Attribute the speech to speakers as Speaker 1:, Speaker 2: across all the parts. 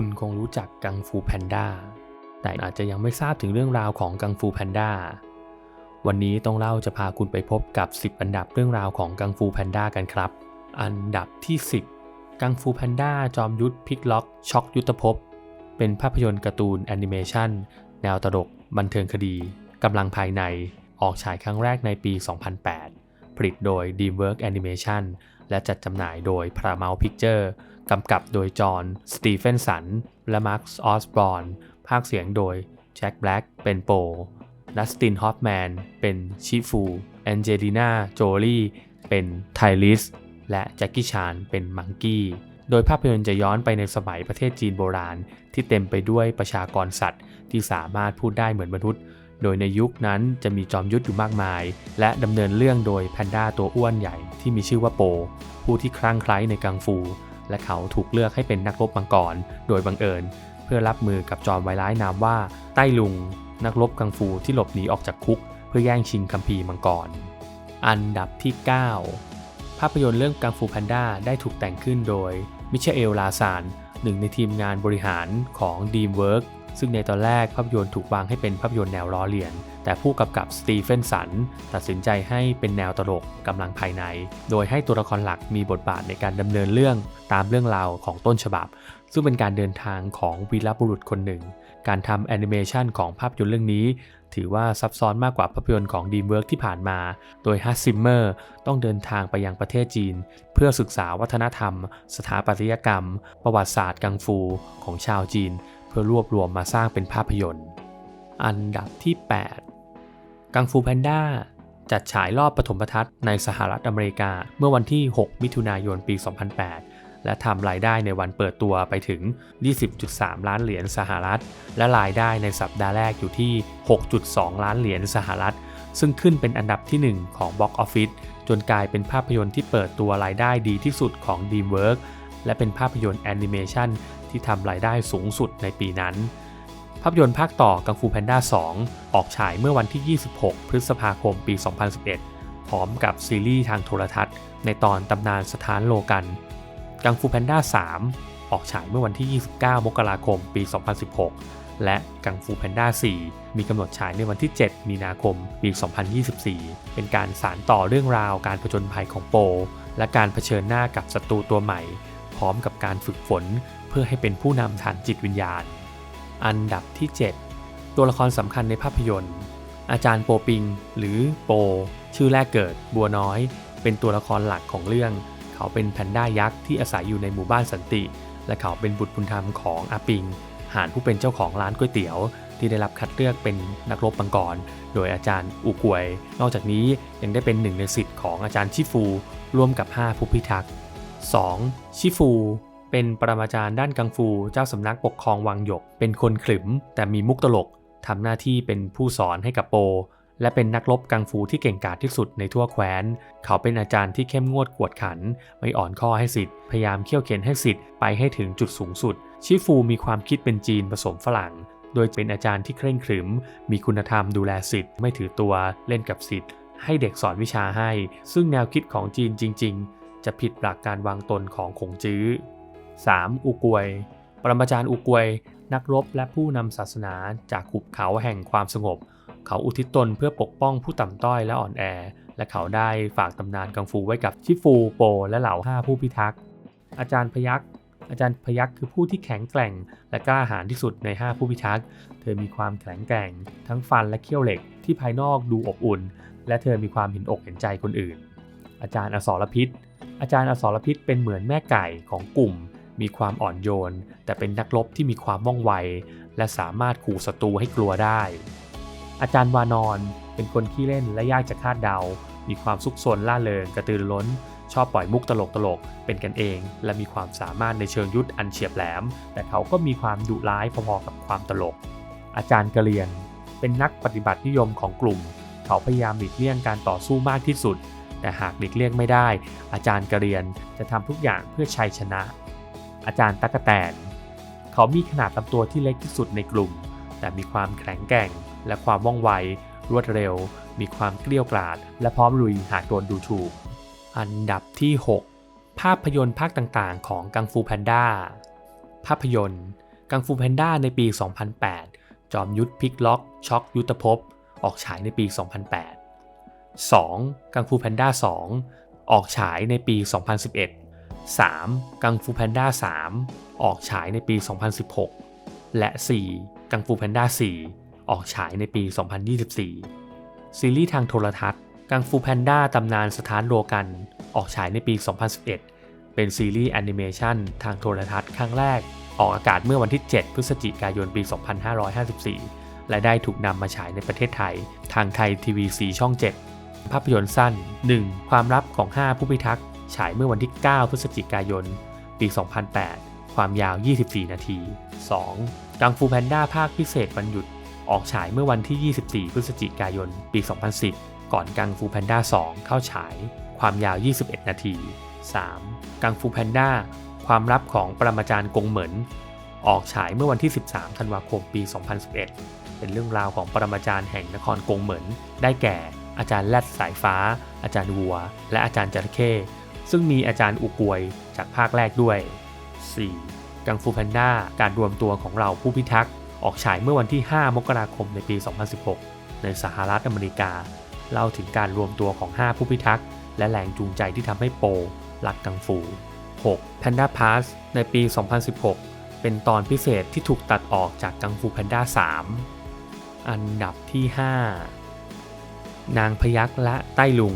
Speaker 1: คุณคงรู้จักกังฟูแพนด้าแต่อาจจะยังไม่ทราบถึงเรื่องราวของกังฟูแพนด้าวันนี้ต้องเล่าจะพาคุณไปพบกับ 10 อันดับเรื่องราวของกังฟูแพนด้ากันครับ อันดับที่ 10 กังฟูแพนด้าจอมยุทธพิกล็อกช็อกยุทธภพ เป็นภาพยนตร์การ์ตูนแอนิเมชันแนวตลก บันเทิงคดี กำลังภายในออกฉายครั้งแรกในปี 2008 ผลิตโดย DreamWorks Animation และจัดจำหน่ายโดย Paramount Picture กำกับโดยจอห์น สตีเฟนสัน และมาร์คออสบอร์นภาคเสียงโดยแจ็คแบล็กเป็นโปดัสตินฮอฟแมนเป็นชิฟู แอนเจลิน่า โจลี่ เป็นไทลิส และแจ็คกี้ชานเป็นมังกี้ โดยภาพยนตร์จะย้อนไปในสมัยประเทศจีนโบราณ ที่เต็มไปด้วยประชากรสัตว์ ที่สามารถพูดได้เหมือนมนุษย์ โดยในยุคนั้นจะมีจอมยุทธอยู่มากมาย และดำเนินเรื่องโดยแพนด้าตัวอ้วนใหญ่ที่มีชื่อว่าโป ผู้ที่คลั่งไคล้ในกังฟู และเขาถูกเลือกให้เป็นนักรบมังกร โดยบังเอิญ เพื่อรับมือกับจอมไวร้ายนามว่าใต้ลุง นักรบกังฟูที่หลบหนีออกจากคุก เพื่อแย่งชิงคัมภีร์มังกร อันดับที่ 9 ภาพยนตร์เรื่องกังฟูแพนด้าได้ถูกแต่งขึ้นโดยมิเชลลาซานหนึ่งในทีมงานบริหารของ DreamWorks ซึ่งในตอนแรกภาพยนตร์ถูกวางให้เป็นภาพยนตร์แนวล้อเลียน แต่ผู้กำกับสตีเฟนสันตัดสินใจให้เป็นแนวตลกกำลังภายใน โดยให้ตัวละครหลักมีบทบาทในการดำเนินเรื่องตามเรื่องราวของต้นฉบับ ซึ่งเป็นการเดินทางของวีรบุรุษคนหนึ่ง การทำแอนิเมชันของภาพยนตร์เรื่องนี้ ถือว่าซับซ้อนมากกว่าภาพยนตร์ของ DreamWorks ที่ผ่านมา โดยฮัสซิมเมอร์ต้องเดินทางไปยังประเทศจีน เพื่อศึกษาวัฒนธรรม สถาปัตยกรรม ประวัติศาสตร์กังฟูของชาวจีน เพื่อรวบรวมมาสร้างเป็นภาพยนตร์ อันดับที่ 8 กังฟูแพนด้าจัดฉายรอบปฐมทัศน์ในสหรัฐอเมริกาเมื่อวันที่ 6 มิถุนายนปี 2008 และทำรายได้ในวันเปิดตัวไปถึง 20.3 ล้านเหรียญสหรัฐ และรายได้ในสัปดาห์แรกอยู่ที่ 6.2 ล้านเหรียญสหรัฐ ซึ่งขึ้นเป็นอันดับที่ 1 ของ Box Office จนกลายเป็นภาพยนตร์ที่เปิดตัวรายได้ดีที่สุดของ DreamWorks และเป็นภาพยนตร์แอนิเมชัน ที่ทำรายได้สูงสุดในปีนั้น ภาพยนตร์ภาคต่อกังฟูแพนด้า 2 ออกฉายเมื่อวันที่ 26 พฤษภาคมปี 2011 พร้อมกับซีรีส์ทางโทรทัศน์ ในตอนตำนานสถานโลกัน กังฟูแพนด้า 3 ออกฉายเมื่อวันที่ 29 มกราคมปี 2016 และกังฟูแพนด้า 4 มีกำหนดฉายในวันที่ 7 มีนาคมปี 2024 เป็นการสานต่อเรื่องราวการผจญภัยของโปและการเผชิญหน้ากับศัตรูตัวใหม่ พร้อมกับการฝึกฝนเพื่อให้เป็นผู้นำทางจิตวิญญาณ อันดับที่ 7 ตัวละครสำคัญในภาพยนตร์ อาจารย์โปปิง หรือโป ชื่อแรกเกิดบัวน้อย เป็นตัวละครหลักของเรื่อง เขาเป็นแพนด้ายักษ์ที่อาศัยอยู่ในหมู่บ้านสันติ และเขาเป็นบุตรบุญธรรมของอาปิง หานผู้เป็นเจ้าของร้านก๋วยเตี๋ยวที่ได้รับคัดเลือกเป็นนักรบมังกร โดยอาจารย์อุกวย นอกจากนี้ยังได้เป็นหนึ่งในสิทธิ์ของอาจารย์ชิฟู ร่วมกับ 5 ผู้พิทักษ์ 2. ชิฟูเป็นปรมาจารย์ด้านกังฟูเจ้าสำนักปกครองวังหยก เป็นคนขรึมแต่มีมุกตลกทำหน้าที่เป็นผู้สอนให้กับโป และเป็นนักรบกังฟูที่เก่งกาจที่สุดในทั่วแคว้น เขาเป็นอาจารย์ที่เข้มงวดกวดขัน ไม่อ่อนข้อให้สิทธิ์พยายามเขี่ยวเข็นให้สิทธิ์ไปให้ถึงจุดสูงสุด ชิฟูมีความคิดเป็นจีนผสมฝรั่ง โดยเป็นอาจารย์ที่เคร่งขรึม มีคุณธรรมดูแลสิทธิ์ไม่ถือตัวเล่นกับสิทธิ์ให้เด็กสอนวิชาให้ ซึ่งแนวคิดของจีนจริง ๆ จะผิดหลักการวางตนของขงจื้อ 3. อุกวย ปรมาจารย์อุกวย นักรบและผู้นำศาสนาจากขุบเขาแห่งความสงบ เขาอุทิศตนเพื่อปกป้องผู้ต่ำต้อยและอ่อนแอ และเขาได้ฝากตำนานกังฟูไว้กับชิฟูโป และเหล่าห้าผู้พิทักษ์ อาจารย์พยักษอาจารย์พยักคือผู้ที่แข็งแกร่ง และกล้าหาญที่สุดใน 5 ผู้พิทักษ์ เธอมีความแข็งแกร่ง ทั้งฟันและเขี้ยวเหล็กที่ภายนอกดูอบอุ่น และเธอมีความเห็นอกเห็นใจคนอื่น อาจารย์อสรพิษ อาจารย์อสรพิษเป็นเหมือนแม่ไก่ของกลุ่ม มีความอ่อนโยน แต่เป็นนักรบที่มีความว่องไว และสามารถขู่ศัตรูให้กลัวได้ อาจารย์วานอนเป็นคนขี้เล่นและยากจะคาดเดา มีความซุกซนล่าเริงกระตือรือร้น ชอบปล่อยมุกตลกตลกๆเป็นกันเอง และมีความสามารถในเชิงยุทธอันเฉียบแหลม แต่เขาก็มีความดุร้ายพอๆกับความตลก อาจารย์กะเรียน เป็นนักปฏิบัตินิยมของกลุ่ม เขาพยายามหลีกเลี่ยงการต่อสู้มากที่สุด แต่หากหลีกเลี่ยงไม่ได้ อาจารย์กะเรียนจะทำทุกอย่างเพื่อชัยชนะ อาจารย์ตั๊กแตน เขามีขนาดลำตัวที่เล็กที่สุดในกลุ่ม แต่มีความแข็งแกร่ง และความว่องไว รวดเร็ว มีความเกลี้ยกล่อมและพร้อมลุยหากโดนดูถูก อันดับที่ 6 ภาพยนตร์ภาคต่างๆ ของกังฟูแพนด้า ภาพยนตร์ กังฟูแพนด้าในปี 2008 จอมยุทธพลิกล็อก ช็อกยุทธภพ ออกฉายในปี 2008 2. กังฟูแพนด้า 2 ออกฉายในปี 2011 3. กังฟูแพนด้า 3 ออกฉายในปี 2016 และ 4. กังฟูแพนด้า 4 ออกฉายในปี 2024 ซีรีส์ทางโทรทัศน์ กังฟูแพนด้าตำนานสถานโลกัน ออกฉายในปี 2011 เป็นซีรีส์แอนิเมชันทางโทรทัศน์ครั้งแรก ออกอากาศเมื่อวันที่ 7 พฤศจิกายน ปี 2554 และได้ถูกนำมาฉายในประเทศไทย ทางไทยทีวีสีช่อง 7 ภาพยนตร์สั้น 1. ความลับของ 5 ผู้พิทักษ์ฉายเมื่อวันที่ 9 พฤศจิกายน ปี 2008 ความยาว 24 นาที 2. กังฟูแพนด้าภาคพิเศษวันหยุด ออกฉายเมื่อวันที่ 24 พฤศจิกายน ปี 2010 ก่อนกังฟูแพนด้า 2 เข้าฉาย ความยาว 21 นาที 3. กังฟูแพนด้า ความลับของปรมาจารย์กงเหมิน ออกฉายเมื่อวันที่ 13 ธันวาคม ปี 2011 เป็นเรื่องราวของปรมาจารย์แห่งนครกงเหมิน ได้แก่ อาจารย์แรดสายฟ้า อาจารย์วัว และอาจารย์จระเข้ซึ่งมีอาจารย์อุกวยจากภาคแรกด้วย 4. กังฟูแพนด้าการรวมตัวของเราผู้พิทักษ์ออกฉายเมื่อวันที่ 5 มกราคมในปี 2016 ในสหรัฐอเมริกา เล่าถึงการรวมตัวของ 5 ผู้พิทักษ์ และแรงจูงใจที่ทำให้โปรักกังฟู 6. Panda Pass ในปี 2016 เป็นตอนพิเศษที่ถูกตัดออกจากกังฟูแพนด้า 3 อันดับที่ 5 นางพยักและใต้ลุง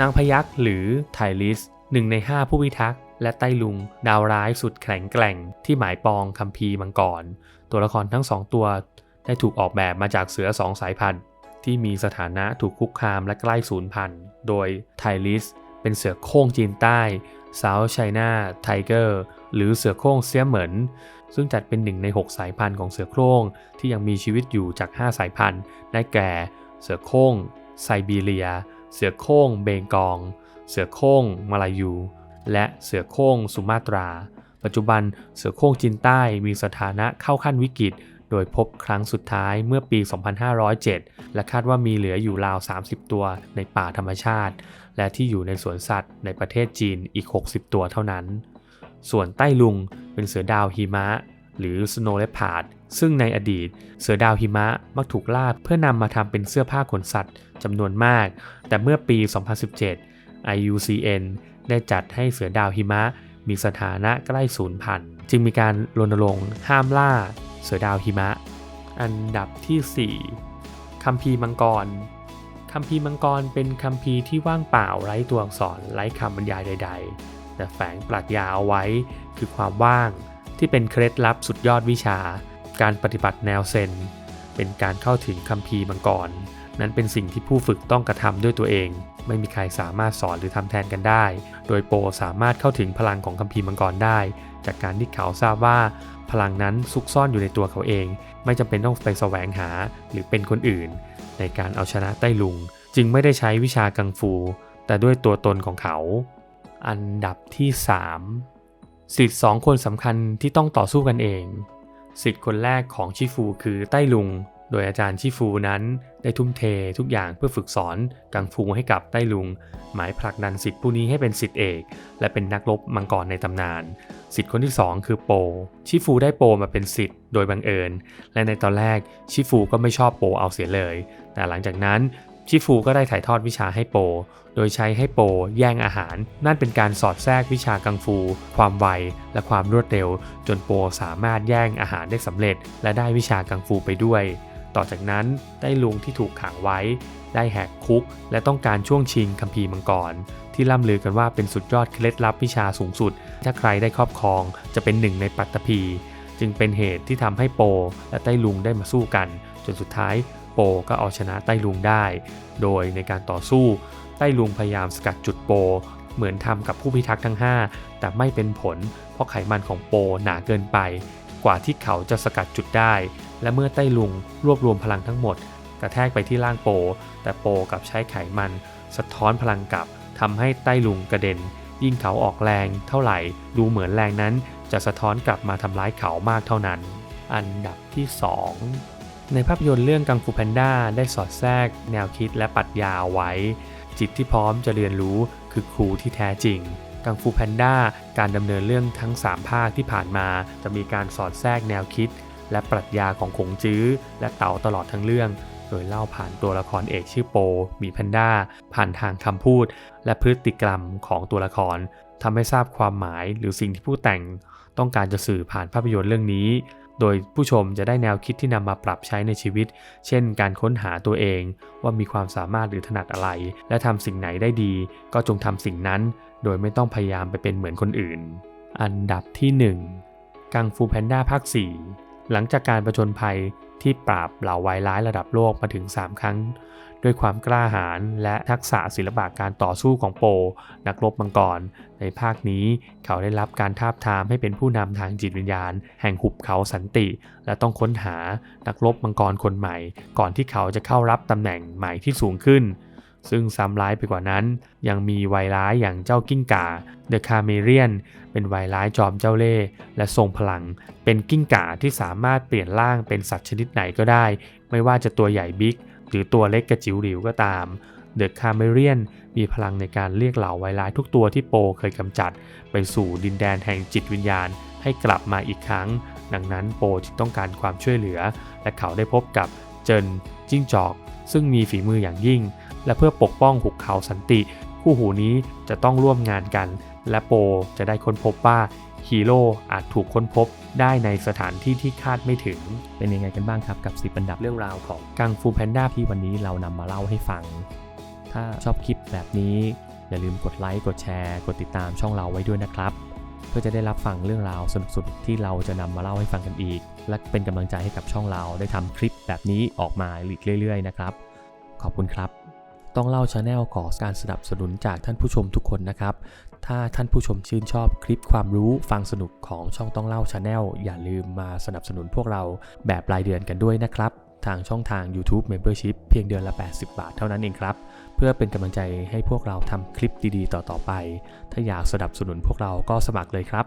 Speaker 1: นางพยักหรือไทลิสหนึ่งใน 5 ผู้พิทักษ์และใต้ลุง ดาวร้ายสุดแข็งแกร่ง ที่หมายปองคัมภีร์มังกร ตัวละครทั้งสองตัว ได้ถูกออกแบบมาจากเสือสองสายพันธุ์ที่มีสถานะถูกคุกคามและใกล้สูญพันธุ์ โดยไทลิสเป็นเสือโคร่งจีนใต้ South China Tiger หรือเสือโคร่งเสียเหมินซึ่งจัดเป็นหนึ่งใน 6 สายพันธุ์ของเสือโคร่งที่ยังมีชีวิตอยู่จาก 5 สายพันธุ์ ได้แก่ เสือโคร่ง ไซบีเรีย เสือโคร่งเบงกอง เสือโคร่งมาลายู และเสือโคร่งสุมาตรา ปัจจุบันเสือโคร่งจีนใต้มีสถานะเข้าขั้นวิกฤต โดยพบครั้งสุดท้ายเมื่อปี 2507 และคาดว่ามีเหลืออยู่ราว 30 ตัวในป่าธรรมชาติ และที่อยู่ในสวนสัตว์ในประเทศจีนอีก 60 ตัวเท่านั้น ส่วนใต้ลุงเป็นเสือดาวหิมะ หรือ Snow Leopard ซึ่งในอดีต เสือดาวหิมะมักถูกล่าเพื่อนำมาทำเป็นเสื้อผ้าขนสัตว์จำนวนมาก แต่เมื่อปี 2017 IUCN ได้จัดให้เสือดาวหิมะมีสถานะใกล้สูญพันธุ์จึงมีการรณรงค์ห้ามล่า เสือดาวหิมะ อันดับที่ 4คัมภีร์มังกรคัมภีร์มังกรเป็นคัมภีร์ที่ว่างเปล่าไร้ตัวอักษรไร้คำบรรยายใด ๆ แต่แฝงปรัชญาเอาไว้คือความว่าง ที่เป็นเคล็ดลับสุดยอดวิชา การปฏิบัติแนวเซน เป็นการเข้าถึงคัมภีร์มังกร นั้นเป็นสิ่งที่ผู้ฝึกต้องกระทำด้วยตัวเอง ไม่มีใครสามารถสอนหรือทำแทนกันได้ โดยโปสามารถเข้าถึงพลังของคัมภีร์มังกรได้ จากการที่เขาทราบว่า พลังนั้นซุกซ่อนอยู่ในตัวเขาเอง ไม่จำเป็นต้องไปแสวงหาหรือเป็นคนอื่น ในการเอาชนะไต้ลุง จึงไม่ได้ใช้วิชากังฟู แต่ด้วยตัวตนของเขา อันดับที่ 3 สิทธิ์สองคนสำคัญที่ต้องต่อสู้กันเอง สิทธิ์คนแรกของชิฟูคือไต้ลุง โดยอาจารย์ชิฟูนั้นได้ทุ่มเททุกอย่างเพื่อฝึกสอนกังฟูให้กับไต้ลุง หมายผลักดันสิทธิ์ผู้นี้ให้เป็นสิทธิ์เอก และเป็นนักรบมังกรในตำนาน สิทธิ์คนที่ 2 คือโป ชิฟูได้โปมาเป็นสิทธิ์โดยบังเอิญ และในตอนแรกชิฟูก็ไม่ชอบโปเอาเสียเลย แต่หลังจากนั้น ชิฟูก็ได้ถ่ายทอดวิชาให้โป โดยใช้ให้โปแย่งอาหาร นั่นเป็นการสอดแทรกวิชากังฟู ความไว และความรวดเร็ว จนโปสามารถแย่งอาหารได้สำเร็จ และได้วิชากังฟูไปด้วย ต่อจากนั้นได้ลุงที่ถูกขังไว้ ได้แหกคุก และต้องการช่วงชิงคัมภีร์มังกร ที่ล่ำลือกันว่าเป็นสุดยอดเคล็ดลับวิชาสูงสุด ถ้าใครได้ครอบครองจะเป็นหนึ่งในปัตตภีจึงเป็นเหตุที่ทำให้โป และไต้ลุงได้มาสู้กัน จนสุดท้าย โปก็เอาชนะไต้ลุงได้ โดยในการต่อสู้ไต้ลุงพยายามสกัดจุดโปเหมือนทำกับผู้พิทักษ์ทั้ง 5 แต่ไม่เป็นผล เพราะไขมันของโปหนาเกินไป กว่าที่เขาจะสกัดจุดได้ และเมื่อไต้ลุงรวบรวมพลังทั้งหมด กระแทกไปที่ร่างโป แต่โปกับใช้ไขมัน สะท้อนพลังกลับทำให้ไต้ลุงกระเด็น ยิ่งเขาออกแรงเท่าไหร่ ดูเหมือนแรงนั้น จะสะท้อนกลับมาทำร้ายเขามากเท่านั้น อันดับที่ 2 ในภาพยนตร์เรื่องกังฟูแพนด้าได้สอดแทรก แนวคิดและปรัชญาไว้ จิตที่พร้อมจะเรียนรู้คือครูที่แท้จริงกังฟูแพนด้าการดำเนินเรื่องทั้ง 3 ภาคที่ผ่านมาจะมีการสอดแทรกแนวคิด และปรัชญาของขงจื้อ และเต๋าตลอดทั้งเรื่อง โดยเล่าผ่านตัวละครเอกชื่อโปมีแพนด้าผ่านทางคำพูด และพฤติกรรมของตัวละครทำให้ทราบความหมายหรือสิ่งที่ผู้แต่ง ต้องการจะสื่อผ่านภาพยนตร์เรื่องนี้ โดยผู้ชมจะได้แนวคิดที่นำมาปรับใช้ในชีวิต เช่น การค้นหาตัวเองว่ามีความสามารถหรือถนัดอะไร และทำสิ่งไหนได้ดี ก็จงทำสิ่งนั้น โดยไม่ต้องพยายามไปเป็นเหมือนคนอื่น อันดับที่ 1 กังฟูแพนด้าภาค 4 หลังจากการประชนภัยที่ปราบเหล่าไวร้ายระดับโลกมาถึง 3 ครั้ง ด้วยความกล้าหาญและทักษะศิลปะการต่อสู้ของโป นักรบมังกร ในภาคนี้เขาได้รับการทาบทามให้เป็นผู้นำทางจิตวิญญาณ แห่งหุบเขาสันติ และต้องค้นหานักรบมังกรคนใหม่ ก่อนที่เขาจะเข้ารับตำแหน่งใหม่ที่สูงขึ้น ซึ่งซ้ำร้ายไปกว่านั้น ยังมีวายร้ายอย่างเจ้ากิ้งก่าเดอะคาเมเรียนเป็นวายร้ายจอมเจ้าเล่ห์และทรงพลัง เป็นกิ้งก่าที่สามารถเปลี่ยนร่างเป็นสัตว์ชนิดไหนก็ได้ ไม่ว่าจะตัวใหญ่บิ๊ก หรือตัวเล็กกระจิ๋วหลิวก็ตามเดอะคาเมเรียนมีพลังในการเรียกเหล่าไวร้ายทุกตัวที่โปเคยกำจัด ไปสู่ดินแดนแห่งจิตวิญญาณให้กลับมาอีกครั้ง ดังนั้นโปจึงต้องการความช่วยเหลือ และเขาได้พบกับเจินจิ้งจอก ซึ่งมีฝีมืออย่างยิ่ง และเพื่อปกป้องหุบเขาสันติ คู่หูนี้จะต้องร่วมงานกัน และโปจะได้ค้นพบว่าฮีโร่อาจถูกค้นพบได้ในสถานที่ที่คาดไม่ถึง
Speaker 2: เป็นยังไงกันบ้างครับกับ 10 อันดับ
Speaker 1: เรื่องราวของกังฟูแพนด้า
Speaker 2: ที่วันนี้เรานำมาเล่าให้ฟัง ถ้าชอบคลิปแบบนี้ อย่าลืมกดไลค์กดแชร์ กดติดตามช่องเราไว้ด้วยนะครับ เพื่อจะได้รับฟังเรื่องราวสนุกๆที่เราจะนำมาเล่าให้ฟังกันอีก และเป็นกำลังใจให้กับช่องเราได้ทำคลิปแบบนี้ออกมาเรื่อยๆนะครับ ขอบคุณครับ ต้องเล่าชาแนลขอการสนับสนุนจากท่านผู้ชมทุกคนนะครับ ถ้าท่านผู้ชมชื่นชอบคลิปความรู้ฟังสนุกของช่องต้องเล่าชาแนลอย่าลืมมาสนับสนุนพวกเราแบบรายเดือนกันด้วยนะครับ ทางช่องทาง YouTube Membership เพียงเดือนละ 80 บาทเท่านั้นเองครับ เพื่อเป็นกำลังใจให้พวกเราทำคลิปดีๆ ต่อๆไป ถ้าอยากสนับสนุนพวกเราก็สมัครเลยครับ